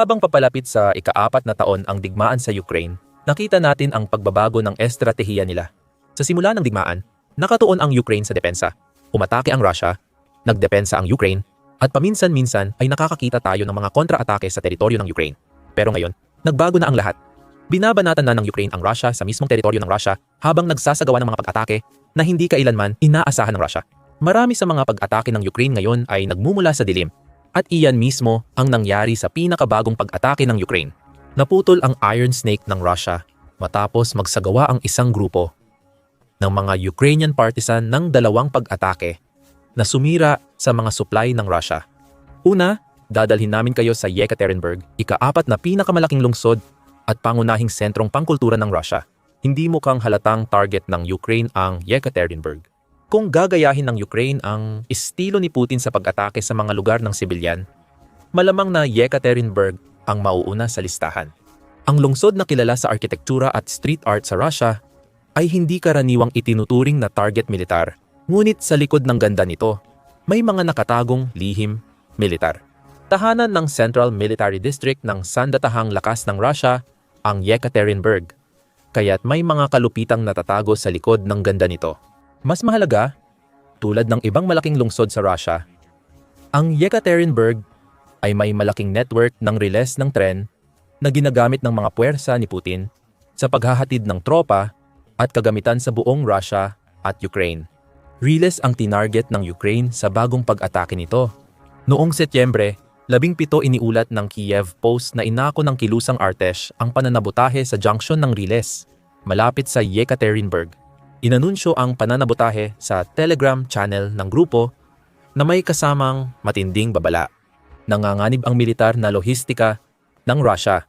Habang papalapit sa ikaapat na taon ang digmaan sa Ukraine, nakita natin ang pagbabago ng estratehiya nila. Sa simula ng digmaan, nakatuon ang Ukraine sa depensa. Umatake ang Russia, nagdepensa ang Ukraine, at paminsan-minsan ay nakakakita tayo ng mga kontra-atake sa teritoryo ng Ukraine. Pero ngayon, nagbago na ang lahat. Binabanatan na ng Ukraine ang Russia sa mismong teritoryo ng Russia habang nagsasagawa ng mga pag-atake na hindi kailanman inaasahan ng Russia. Marami sa mga pag-atake ng Ukraine ngayon ay nagmumula sa dilim at iyan mismo ang nangyari sa pinakabagong pag-atake ng Ukraine. Naputol ang Iron Snake ng Russia matapos magsagawa ang isang grupo ng mga Ukrainian partisan ng dalawang pag-atake na sumira sa mga supply ng Russia. Una, dadalhin namin kayo sa Yekaterinburg, ikaapat na pinakamalaking lungsod at pangunahing sentrong pangkultura ng Russia. Hindi mukhang halatang target ng Ukraine ang Yekaterinburg. Kung gagayahin ng Ukraine ang estilo ni Putin sa pag-atake sa mga lugar ng sibilyan, malamang na Yekaterinburg ang mauuna sa listahan. Ang lungsod na kilala sa arkitektura at street art sa Russia ay hindi karaniwang itinuturing na target militar, ngunit sa likod ng ganda nito, may mga nakatagong lihim militar. Tahanan ng Central Military District ng sandatahang lakas ng Russia ang Yekaterinburg, kaya't may mga kalupitang natatago sa likod ng ganda nito. Mas mahalaga, tulad ng ibang malaking lungsod sa Russia, ang Yekaterinburg ay may malaking network ng riles ng tren na ginagamit ng mga puwersa ni Putin sa paghahatid ng tropa at kagamitan sa buong Russia at Ukraine. Riles ang tinarget ng Ukraine sa bagong pag-atake nito. Noong Setyembre, labing pito iniulat ng Kiev Post na inako ng kilusang Artesh ang pananabutahe sa junction ng Riles, malapit sa Yekaterinburg. Inanunsyo ang pananabutahe sa Telegram channel ng grupo na may kasamang matinding babala. Nanganganib ang militar na lohistika ng Russia.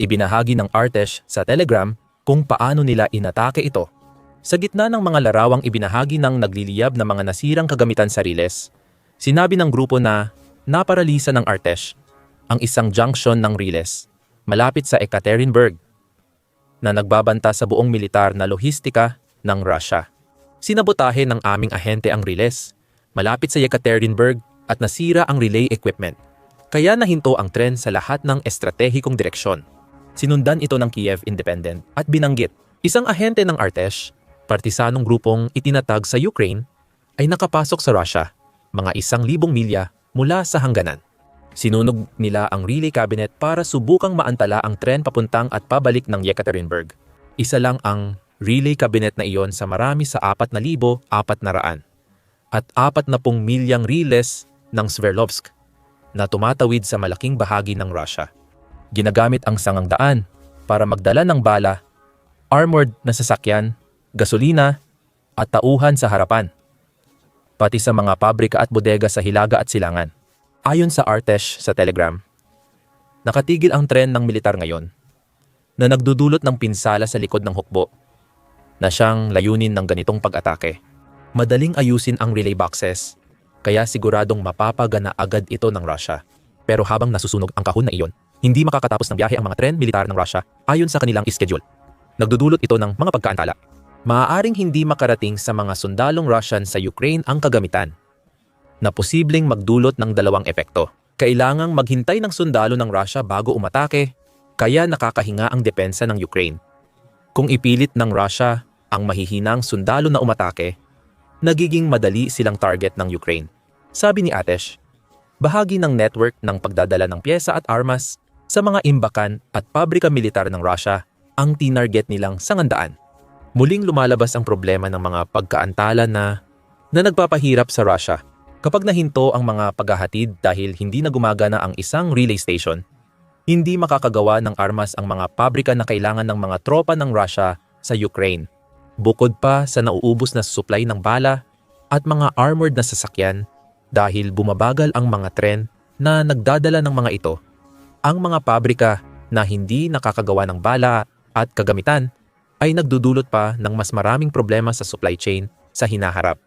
Ibinahagi ng Artesh sa Telegram kung paano nila inatake ito. Sa gitna ng mga larawang ibinahagi ng nagliliyab na mga nasirang kagamitan sa Riles, sinabi ng grupo na naparalisa ng Artesh ang isang junction ng Riles malapit sa Ekaterinburg na nagbabanta sa buong militar na lohistika ng Russia. Sinabotahe ng aming ahente ang Riles malapit sa Yekaterinburg at nasira ang relay equipment. Kaya nahinto ang tren sa lahat ng estratehikong direksyon. Sinundan ito ng Kiev Independent at binanggit. Isang ahente ng Artesh, partisanong grupong itinatag sa Ukraine, ay nakapasok sa Russia, mga isang libong milya mula sa hangganan. Sinunog nila ang relay cabinet para subukang maantala ang tren papuntang at pabalik ng Yekaterinburg. Isa lang ang relay cabinet na iyon sa marami sa 4,400 at 40 milyang riles ng Sverdlovsk na tumatawid sa malaking bahagi ng Russia. Ginagamit ang sangang daan para magdala ng bala, armored na sasakyan, gasolina at tauhan sa harapan, pati sa mga pabrika at bodega sa Hilaga at Silangan. Ayon sa Artesh sa Telegram, nakatigil ang tren ng militar ngayon na nagdudulot ng pinsala sa likod ng hukbo na siyang layunin ng ganitong pag-atake. Madaling ayusin ang relay boxes, kaya siguradong mapapagana agad ito ng Russia. Pero habang nasusunog ang kahon na iyon, hindi makakatapos ng biyahe ang mga tren militar ng Russia ayon sa kanilang schedule. Nagdudulot ito ng mga pagkaantala. Maaaring hindi makarating sa mga sundalong Russian sa Ukraine ang kagamitan na posibleng magdulot ng dalawang epekto. Kailangang maghintay ng sundalo ng Russia bago umatake, kaya nakakahinga ang depensa ng Ukraine. Kung ipilit ng Russia ang mahihinang sundalo na umatake, nagiging madali silang target ng Ukraine. Sabi ni Atesh, bahagi ng network ng pagdadala ng pyesa at armas sa mga imbakan at pabrika militar ng Russia ang tinarget nilang sangandaan. Muling lumalabas ang problema ng mga pagkaantala na na nagpapahirap sa Russia. Kapag nahinto ang mga paghahatid dahil hindi na gumagana ang isang relay station, hindi makakagawa ng armas ang mga pabrika na kailangan ng mga tropa ng Russia sa Ukraine. Bukod pa sa nauubos na supply ng bala at mga armored na sasakyan dahil bumabagal ang mga tren na nagdadala ng mga ito, ang mga pabrika na hindi nakakagawa ng bala at kagamitan ay nagdudulot pa ng mas maraming problema sa supply chain sa hinaharap.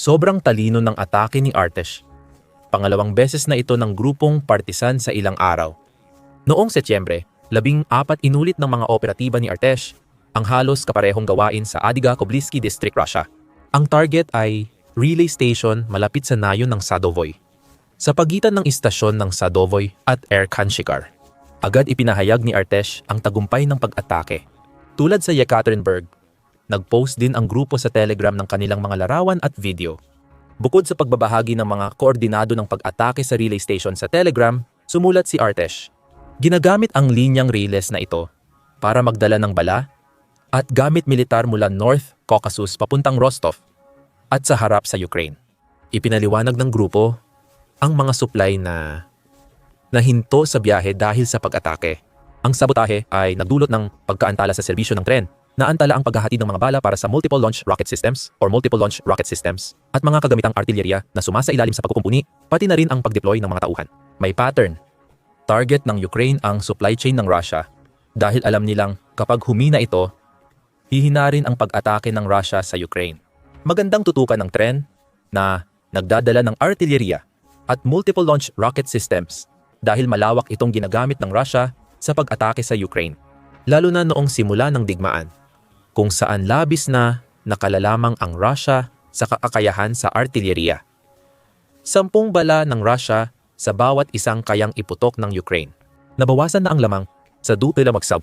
Sobrang talino ng atake ni Artesh. Pangalawang beses na ito ng grupong partisan sa ilang araw. Noong Setyembre, labing apat inulit ng mga operatiba ni Artesh ang halos kaparehong gawain sa Adiga Kobliski District, Russia. Ang target ay relay station malapit sa nayon ng Sadovoy. Sa pagitan ng istasyon ng Sadovoy at Erkanshikar. Agad ipinahayag ni Artesh ang tagumpay ng pag-atake. Tulad sa Yekaterinburg, nag-post din ang grupo sa Telegram ng kanilang mga larawan at video. Bukod sa pagbabahagi ng mga koordinado ng pag-atake sa relay station sa Telegram, sumulat si Artesh. Ginagamit ang linyang relays na ito para magdala ng bala at gamit militar mula North Caucasus papuntang Rostov at sa harap sa Ukraine. Ipinaliwanag ng grupo ang mga supply na nahinto sa biyahe dahil sa pag-atake. Ang sabotahe ay nagdulot ng pagkaantala sa serbisyo ng tren, naantala ang paghahatid ng mga bala para sa multiple launch rocket systems or multiple launch rocket systems at mga kagamitang artillerya na sumasa ilalim sa pagkukumpuni, pati na rin ang pagdeploy ng mga tauhan. May pattern. Target ng Ukraine ang supply chain ng Russia dahil alam nilang kapag humina ito, hihina rin ang pag-atake ng Russia sa Ukraine. Magandang tutukan ng tren na nagdadala ng artillerya at multiple launch rocket systems dahil malawak itong ginagamit ng Russia sa pag-atake sa Ukraine, lalo na noong simula ng digmaan, kung saan labis na nakalalamang ang Russia sa kakakayahan sa artillerya. Sampung bala ng Russia sa bawat isang kayang iputok ng Ukraine. Nabawasan na ang lamang sa Dutila Magsab.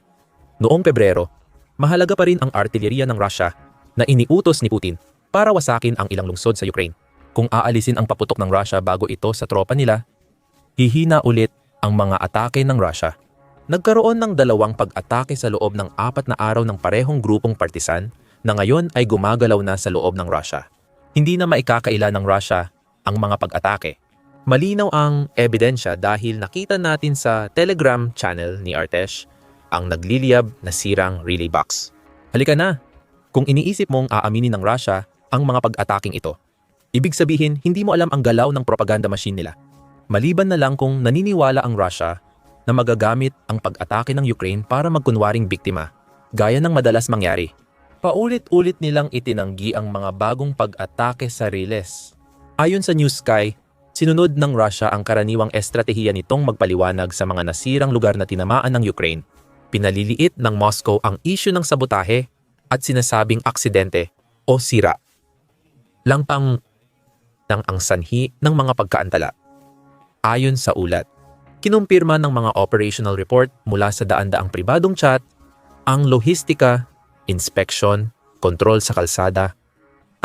Noong Pebrero, mahalaga pa rin ang artillerya ng Russia na iniutos ni Putin para wasakin ang ilang lungsod sa Ukraine. Kung aalisin ang paputok ng Russia bago ito sa tropa nila, hihina ulit ang mga atake ng Russia. Nagkaroon ng dalawang pag-atake sa loob ng apat na araw ng parehong grupong partisan na ngayon ay gumagalaw na sa loob ng Russia. Hindi na maikakaila ng Russia ang mga pag-atake. Malinaw ang ebidensya dahil nakita natin sa Telegram channel ni Artesh ang nagliliyab na sirang relay box. Halika na! Kung iniisip mong aaminin ng Russia ang mga pag-ataking ito, ibig sabihin hindi mo alam ang galaw ng propaganda machine nila. Maliban na lang kung naniniwala ang Russia na magagamit ang pag-atake ng Ukraine para magkunwaring biktima, gaya ng madalas mangyari. Paulit-ulit nilang itinanggi ang mga bagong pag-atake sa Riles. Ayon sa News Sky, sinunod ng Russia ang karaniwang estratehiya nitong magpaliwanag sa mga nasirang lugar na tinamaan ng Ukraine. Pinaliliit ng Moscow ang isyu ng sabotahe at sinasabing aksidente o sira. Langpang ng ang sanhi ng mga pagkaantala. Ayon sa ulat, kinumpirma ng mga operational report mula sa daan-daang pribadong chat ang lohistika, inspeksyon, kontrol sa kalsada,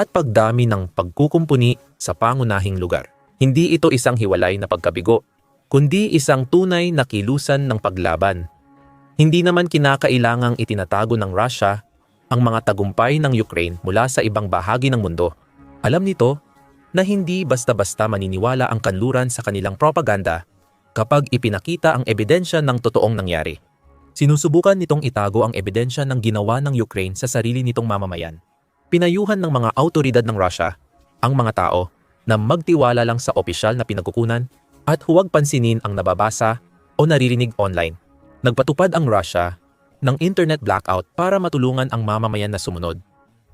at pagdami ng pagkukumpuni sa pangunahing lugar. Hindi ito isang hiwalay na pagkabigo, kundi isang tunay na kilusan ng paglaban. Hindi naman kinakailangang itinatago ng Russia ang mga tagumpay ng Ukraine mula sa ibang bahagi ng mundo. Alam nito na hindi basta-basta maniniwala ang kanluran sa kanilang propaganda kapag ipinakita ang ebidensya ng totoong nangyari. Sinusubukan nitong itago ang ebidensya ng ginawa ng Ukraine sa sarili nitong mamamayan. Pinayuhan ng mga autoridad ng Russia ang mga tao na magtiwala lang sa opisyal na pinagkukunan at huwag pansinin ang nababasa o naririnig online. Nagpatupad ang Russia ng internet blackout para matulungan ang mamamayan na sumunod,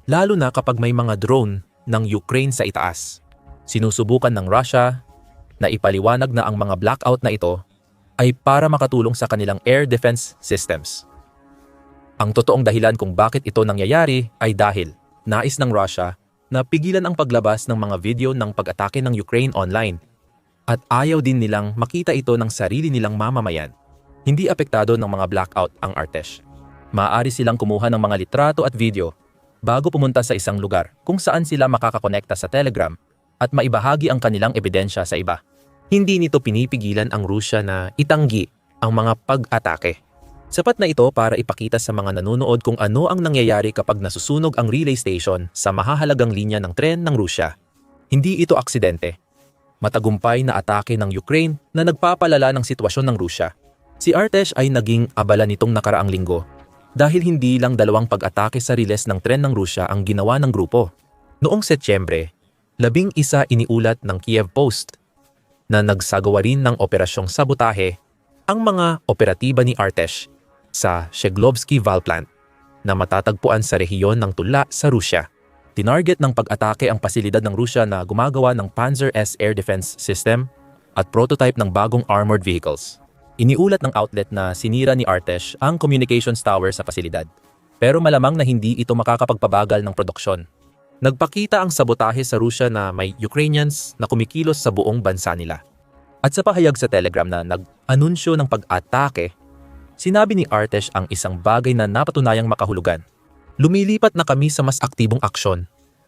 lalo na kapag may mga drone ng Ukraine sa itaas. Sinusubukan ng Russia na ipaliwanag na ang mga blackout na ito ay para makatulong sa kanilang air defense systems. Ang totoong dahilan kung bakit ito nangyayari ay dahil nais ng Russia na pigilan ang paglabas ng mga video ng pag-atake ng Ukraine online at ayaw din nilang makita ito ng sarili nilang mamamayan. Hindi apektado ng mga blackout ang Artesh. Maaari silang kumuha ng mga litrato at video bago pumunta sa isang lugar kung saan sila makakakonekta sa Telegram at maibahagi ang kanilang ebidensya sa iba. Hindi nito pinipigilan ang Rusya na itanggi ang mga pag-atake. Sapat na ito para ipakita sa mga nanonood kung ano ang nangyayari kapag nasusunog ang relay station sa mahahalagang linya ng tren ng Rusya. Hindi ito aksidente. Matagumpay na atake ng Ukraine na nagpapalala ng sitwasyon ng Rusya. Si Artesh ay naging abala nitong nakaraang linggo dahil hindi lang dalawang pag-atake sa riles ng tren ng Rusya ang ginawa ng grupo. Noong Setyembre, labing isa iniulat ng Kiev Post na nagsagawa rin ng operasyong sabotahe ang mga operatiba ni Artesh sa Sheglovsky Valve Plant na matatagpuan sa rehiyon ng Tula sa Rusya. Tinarget ng pag-atake ang pasilidad ng Rusya na gumagawa ng Panzer S air defense system at prototype ng bagong armored vehicles. Iniulat ng outlet na sinira ni Artesh ang communications tower sa pasilidad. Pero malamang na hindi ito makakapagpabagal ng produksyon Nagpakita ang sabotahe sa Rusya na may Ukrainians na kumikilos sa buong bansa nila. At sa pahayag sa Telegram na nag-anunsyo ng pag-atake sinabi ni Artesh ang isang bagay na napatunayang makahulugan. Lumilipat na kami sa mas aktibong aksyon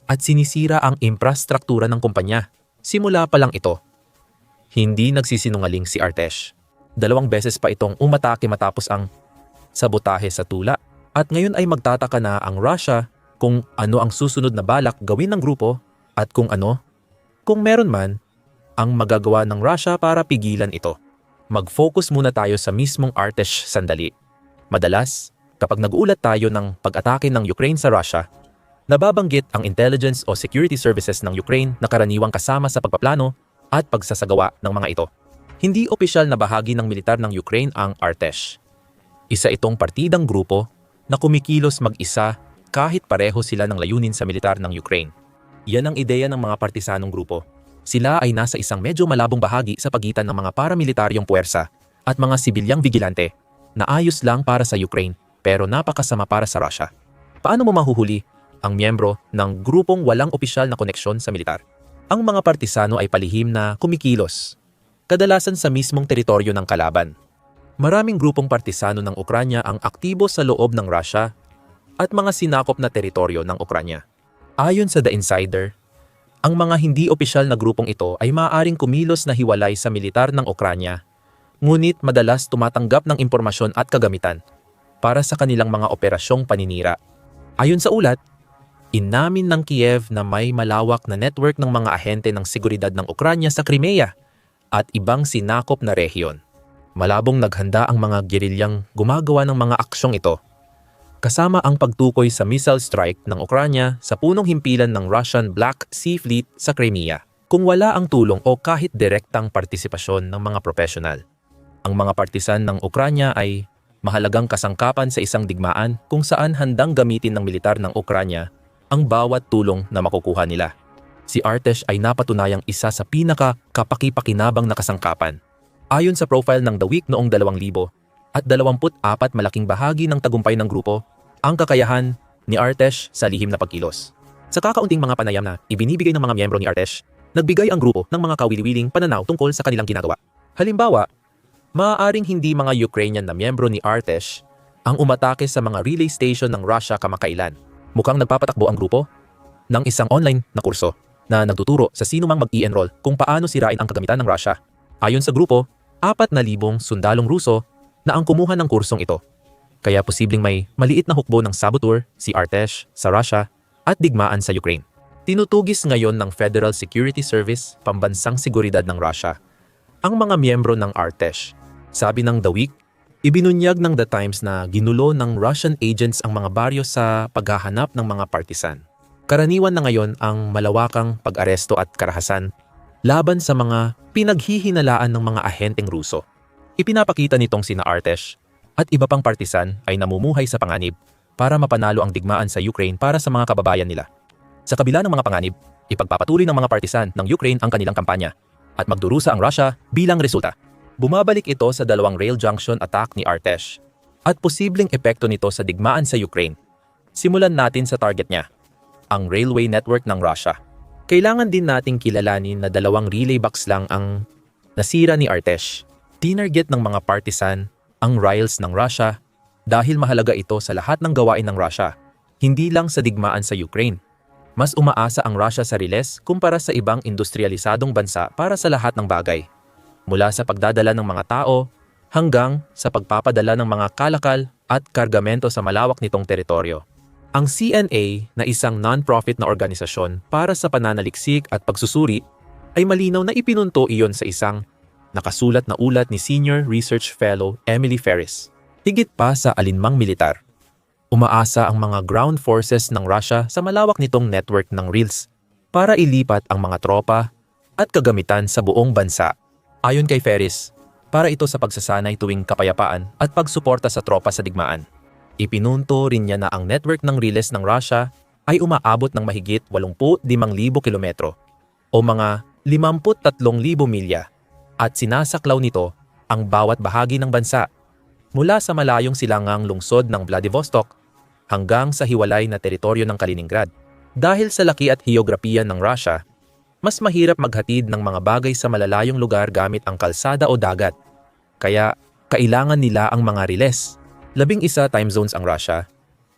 at sinisira ang infrastruktura ng kumpanya. Simula pa lang ito. Hindi nagsisinungaling si Artesh. Dalawang beses pa itong umatake matapos ang sabotahe sa tula at ngayon ay magtataka na ang Russia kung ano ang susunod na balak gawin ng grupo at kung ano, kung meron man, ang magagawa ng Russia para pigilan ito. Mag-focus muna tayo sa mismong Artesh sandali. Madalas, kapag nag-ulat tayo ng pag-atake ng Ukraine sa Russia, nababanggit ang intelligence o security services ng Ukraine na karaniwang kasama sa pagpaplano at pagsasagawa ng mga ito. Hindi opisyal na bahagi ng militar ng Ukraine ang Artesh. Isa itong partidang grupo na kumikilos mag-isa kahit pareho sila ng layunin sa militar ng Ukraine. Yan ang ideya ng mga partisanong grupo. Sila ay nasa isang medyo malabong bahagi sa pagitan ng mga paramilitaryong puwersa at mga sibilyang vigilante na ayos lang para sa Ukraine pero napakasama para sa Russia. Paano mo mahuhuli ang miyembro ng grupong walang opisyal na koneksyon sa militar? Ang mga partisano ay palihim na kumikilos, kadalasan sa mismong teritoryo ng kalaban. Maraming grupong partisano ng Ukranya ang aktibo sa loob ng Russia at mga sinakop na teritoryo ng Ukranya. Ayon sa The Insider, ang mga hindi opisyal na grupong ito ay maaaring kumilos na hiwalay sa militar ng Ukranya, ngunit madalas tumatanggap ng impormasyon at kagamitan para sa kanilang mga operasyong paninira. Ayon sa ulat, inamin ng Kiev na may malawak na network ng mga ahente ng seguridad ng Ukranya sa Crimea at ibang sinakop na rehiyon. Malabong naghanda ang mga gerilyang gumagawa ng mga aksyong ito kasama ang pagtukoy sa missile strike ng Ukranya sa punong himpilan ng Russian Black Sea Fleet sa Crimea kung wala ang tulong o kahit direktang partisipasyon ng mga profesional. Ang mga partisan ng Ukranya ay mahalagang kasangkapan sa isang digmaan kung saan handang gamitin ng militar ng Ukranya ang bawat tulong na makukuha nila. Si Artesh ay napatunayang isa sa pinaka kapaki-pakinabang na kasangkapan. Ayon sa profile ng The Week noong 2000, at 24 malaking bahagi ng tagumpay ng grupo ang kakayahan ni Artesh sa lihim na pagkilos. Sa kakaunting mga panayam na ibinibigay ng mga miyembro ni Artesh, nagbigay ang grupo ng mga kawili-wiling pananaw tungkol sa kanilang ginagawa. Halimbawa, maaaring hindi mga Ukrainian na miyembro ni Artesh ang umatake sa mga relay station ng Russia kamakailan. Mukhang nagpapatakbo ang grupo ng isang online na kurso na nagtuturo sa sino mang mag-i-enroll kung paano sirain ang kagamitan ng Russia. Ayon sa grupo, 4,000 sundalong Ruso na ang kumuha ng kursong ito. Kaya posibleng may maliit na hukbo ng saboteur, si Artesh, sa Russia, at digmaan sa Ukraine. Tinutugis ngayon ng Federal Security Service, pambansang seguridad ng Russia, ang mga miyembro ng Artesh. Sabi ng The Week, ibinunyag ng The Times na ginulo ng Russian agents ang mga baryo sa paghahanap ng mga partisan. Karaniwan na ngayon ang malawakang pag-aresto at karahasan laban sa mga pinaghihinalaan ng mga ahenteng Ruso. Ipinapakita nitong sina Artesh at iba pang partisan ay namumuhay sa panganib para mapanalo ang digmaan sa Ukraine para sa mga kababayan nila. Sa kabila ng mga panganib, ipagpapatuloy ng mga partisan ng Ukraine ang kanilang kampanya at magdurusa ang Russia bilang resulta. Bumabalik ito sa dalawang rail junction attack ni Artesh at posibleng epekto nito sa digmaan sa Ukraine. Simulan natin sa target niya, ang railway network ng Russia. Kailangan din nating kilalanin na dalawang relay box lang ang nasira ni Artesh Tinarget ng mga partisan ang rails ng Russia dahil mahalaga ito sa lahat ng gawain ng Russia, hindi lang sa digmaan sa Ukraine. Mas umaasa ang Russia sa riles kumpara sa ibang industrialisadong bansa para sa lahat ng bagay. Mula sa pagdadala ng mga tao hanggang sa pagpapadala ng mga kalakal at kargamento sa malawak nitong teritoryo. Ang CNA na isang non-profit na organisasyon para sa pananaliksik at pagsusuri ay malinaw na ipinunto iyon sa isang nakasulat na ulat ni Senior Research Fellow Emily Ferris. Higit pa sa alinmang militar. Umaasa ang mga ground forces ng Russia sa malawak nitong network ng RILS para ilipat ang mga tropa at kagamitan sa buong bansa. Ayon kay Ferris, para ito sa pagsasanay tuwing kapayapaan at pagsuporta sa tropa sa digmaan. Ipinunto rin niya na ang network ng RILS ng Russia ay umaabot ng mahigit 85,000 kilometro o mga 53,000 milya at sinasaklaw nito ang bawat bahagi ng bansa mula sa malayong silangang lungsod ng Vladivostok hanggang sa hiwalay na teritoryo ng Kaliningrad. Dahil sa laki at heograpiya ng Russia, mas mahirap maghatid ng mga bagay sa malalayong lugar gamit ang kalsada o dagat. Kaya Kailangan nila ang mga riles. Labing isa time zones ang Russia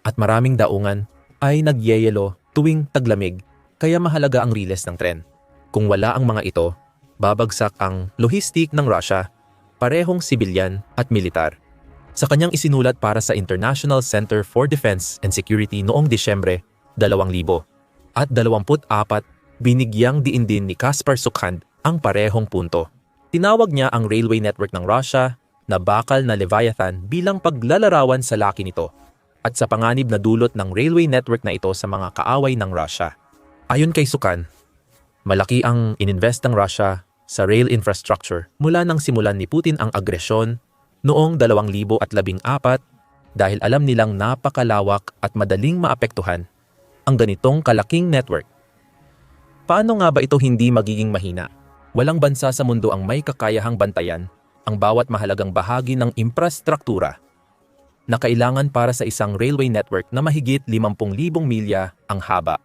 at maraming daungan ay nagyeyelo tuwing taglamig kaya mahalaga ang riles ng tren. Kung wala ang mga ito, babagsak ang logistik ng Russia, parehong sibilyan at militar. Sa kanyang isinulat para sa International Center for Defense and Security noong Disyembre 2000 at 24 binigyang diin din ni Kaspar Sukhand ang parehong punto. Tinawag niya ang railway network ng Russia na bakal na Leviathan bilang paglalarawan sa laki nito at sa panganib na dulot ng railway network na ito sa mga kaaway ng Russia. Ayon kay Sukan, malaki ang ininvest ng Russia sa rail infrastructure mula nang simulan ni Putin ang agresyon noong 2014 dahil alam nilang napakalawak at madaling maapektuhan ang ganitong kalaking network. Paano nga ba ito hindi magiging mahina? Walang bansa sa mundo ang may kakayahang bantayan ang bawat mahalagang bahagi ng infrastruktura na kailangan para sa isang railway network na mahigit 50,000 milya ang haba.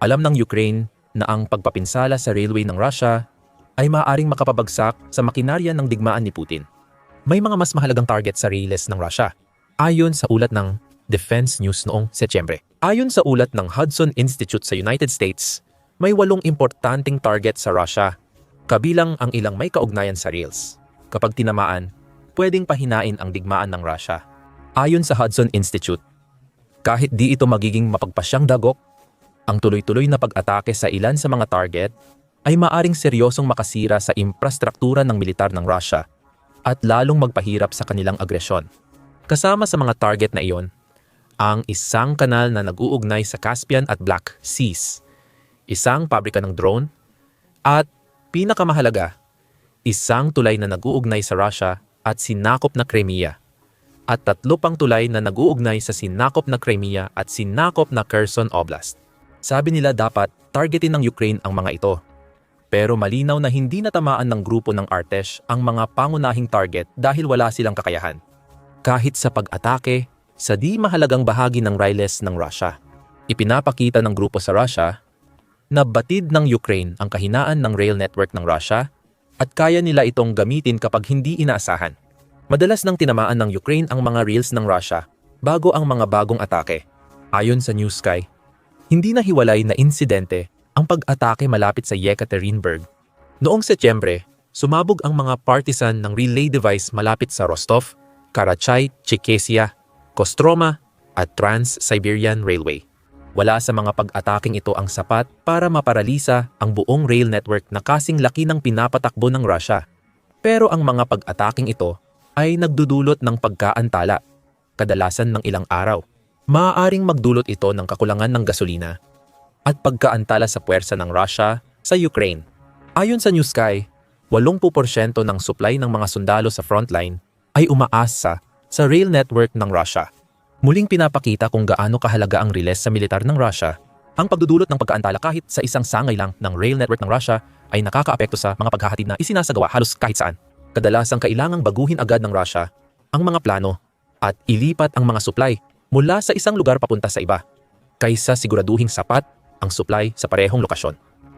Alam ng Ukraine na ang pagpapinsala sa railway ng Russia ay maaaring makapabagsak sa makinarya ng digmaan ni Putin. May mga mas mahalagang target sa riles ng Russia, ayon sa ulat ng Defense News noong Setyembre. Ayon sa ulat ng Hudson Institute sa United States, may walong importanteng target sa Russia, kabilang ang ilang may kaugnayan sa rails. Kapag tinamaan, pwedeng pahinain ang digmaan ng Russia. Ayon sa Hudson Institute, kahit di ito magiging mapagpasyang dagok, ang tuloy-tuloy na pag-atake sa ilan sa mga target ay maaring seryosong makasira sa infrastruktura ng militar ng Russia at lalong magpahirap sa kanilang agresyon. Kasama sa mga target na iyon, ang isang kanal na nag-uugnay sa Caspian at Black Seas, isang pabrika ng drone, at pinakamahalaga, isang tulay na nag-uugnay sa Russia at sinakop na Crimea, at tatlo pang tulay na nag-uugnay sa sinakop na Crimea at sinakop na Kherson Oblast. Sabi nila dapat targetin ng Ukraine ang mga ito. Pero malinaw na hindi natamaan ng grupo ng Artesh ang mga pangunahing target dahil wala silang kakayahan. Kahit sa pag-atake sa di mahalagang bahagi ng riles ng Russia. Ipinapakita ng grupo sa Russia na batid ng Ukraine ang kahinaan ng rail network ng Russia at kaya nila itong gamitin kapag hindi inaasahan. Madalas nang tinamaan ng Ukraine ang mga rails ng Russia bago ang mga bagong atake. Ayon sa New Sky, hindi na hiwalay na insidente ang pag-atake malapit sa Yekaterinburg. Noong Setyembre, sumabog ang mga partisan ng relay device malapit sa Rostov, Karachay, Chikesia, Kostroma at Trans-Siberian Railway. Wala sa mga pag-ataking ito ang sapat para maparalisa ang buong rail network na kasing laki ng pinapatakbo ng Russia. Pero ang mga pag-ataking ito ay nagdudulot ng pagkaantala, kadalasan ng ilang araw. Maaaring magdulot ito ng kakulangan ng gasolina at pagkaantala sa puwersa ng Russia sa Ukraine. Ayon sa New Sky, 80% ng supply ng mga sundalo sa frontline ay umaasa sa rail network ng Russia. Muling pinapakita kung gaano kahalaga ang riles sa militar ng Russia. Ang pagdudulot ng pagkaantala kahit sa isang sangay lang ng rail network ng Russia ay nakakaapekto sa mga paghahatid na isinasagawa halos kahit saan kadalasang kailangang baguhin agad ng Russia ang mga plano at ilipat ang mga supply mula sa isang lugar papunta sa iba kaysa siguraduhing sapat ang supply sa parehong lokasyon.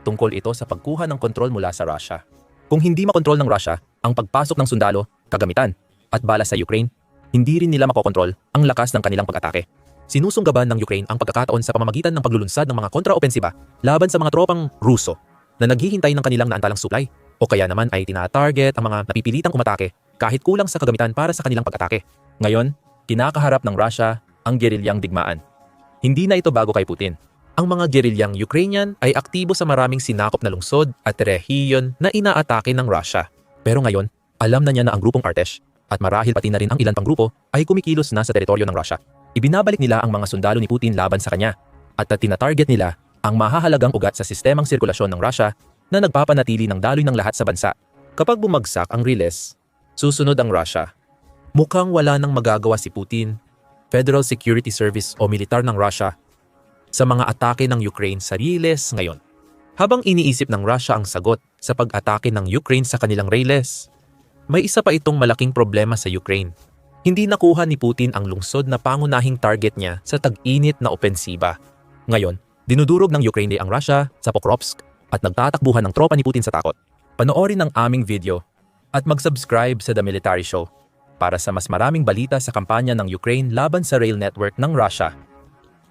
Tungkol ito sa pagkuha ng kontrol mula sa Russia. Kung hindi makontrol ng Russia ang pagpasok ng sundalo, kagamitan at bala sa Ukraine, hindi rin nila makokontrol ang lakas ng kanilang pag-atake. Sinusunggaban ng Ukraine ang pagkakataon sa pamamagitan ng paglulunsad ng mga kontraopensiba laban sa mga tropang Ruso na naghihintay ng kanilang naantalang supply o kaya naman ay tinatarget ang mga napipilitang umatake kahit kulang sa kagamitan para sa kanilang pag-atake. Ngayon, kinakaharap ng Russia ang gerilyang digmaan. Hindi na ito bago kay Putin. Ang mga gerilyang Ukrainian ay aktibo sa maraming sinakop na lungsod at rehiyon na inaatake ng Russia. Pero ngayon, alam na niya na ang grupong Artesh at marahil pati na rin ang ilan pang grupo ay kumikilos na sa teritoryo ng Russia. Ibinabalik nila ang mga sundalo ni Putin laban sa kanya at tinatarget nila ang mahahalagang ugat sa sistemang sirkulasyon ng Russia na nagpapanatili ng daloy ng lahat sa bansa. Kapag bumagsak ang Riles, susunod ang Russia. Mukhang wala nang magagawa si Putin, Federal Security Service o militar ng Russia sa mga atake ng Ukraine sa Riles ngayon. Habang iniisip ng Russia ang sagot sa pag-atake ng Ukraine sa kanilang Riles, may isa pa itong malaking problema sa Ukraine. Hindi nakuha ni Putin ang lungsod na pangunahing target niya sa tag-init na opensiba. Ngayon, dinudurog ng Ukraine ang Russia sa Pokrovsk at nagtatakbuhan ng tropa ni Putin sa takot. Panoorin ang aming video at mag-subscribe sa The Military Show para sa mas maraming balita sa kampanya ng Ukraine laban sa rail network ng Russia.